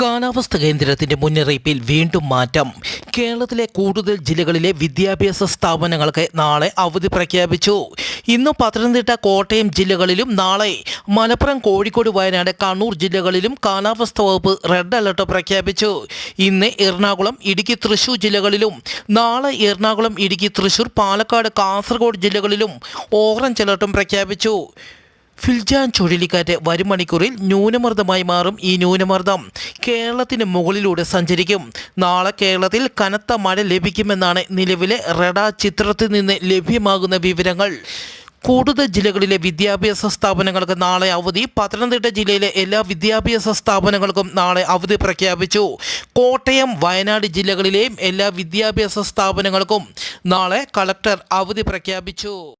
കാലാവസ്ഥ കേന്ദ്രത്തിന്റെ മുന്നറിയിപ്പിൽ വീണ്ടും മാറ്റം. കേരളത്തിലെ കൂടുതൽ ജില്ലകളിലെ വിദ്യാഭ്യാസ സ്ഥാപനങ്ങൾക്ക് നാളെ അവധി പ്രഖ്യാപിച്ചു. ഇന്ന് പത്തനംതിട്ട കോട്ടയം ജില്ലകളിലും നാളെ മലപ്പുറം കോഴിക്കോട് വയനാട് കണ്ണൂർ ജില്ലകളിലും കാലാവസ്ഥ വകുപ്പ് റെഡ് അലർട്ട് പ്രഖ്യാപിച്ചു. ഇന്ന് എറണാകുളം ഇടുക്കി തൃശൂർ ജില്ലകളിലും നാളെ എറണാകുളം ഇടുക്കി തൃശൂർ പാലക്കാട് കാസർഗോഡ് ജില്ലകളിലും ഓറഞ്ച് അലർട്ടും പ്രഖ്യാപിച്ചു. ഫിൽജാൻ ചുഴലിക്കാറ്റ് വരും മണിക്കൂറിൽ ന്യൂനമർദ്ദമായി മാറും ഈ ന്യൂനമർദ്ദം. കേരളത്തിന് മുകളിലൂടെ സഞ്ചരിക്കും. നാളെ കേരളത്തിൽ കനത്ത മഴ ലഭിക്കുമെന്നാണ് നിലവിലെ റഡാ ചിത്രത്തിൽ നിന്ന് ലഭ്യമാകുന്ന വിവരങ്ങൾ. കൂടുതൽ ജില്ലകളിലെ വിദ്യാഭ്യാസ സ്ഥാപനങ്ങൾക്ക് നാളെ അവധി. പത്തനംതിട്ട ജില്ലയിലെ എല്ലാ വിദ്യാഭ്യാസ സ്ഥാപനങ്ങൾക്കും നാളെ അവധി പ്രഖ്യാപിച്ചു. കോട്ടയം വയനാട് ജില്ലകളിലെയും എല്ലാ വിദ്യാഭ്യാസ സ്ഥാപനങ്ങൾക്കും നാളെ കളക്ടർ അവധി പ്രഖ്യാപിച്ചു.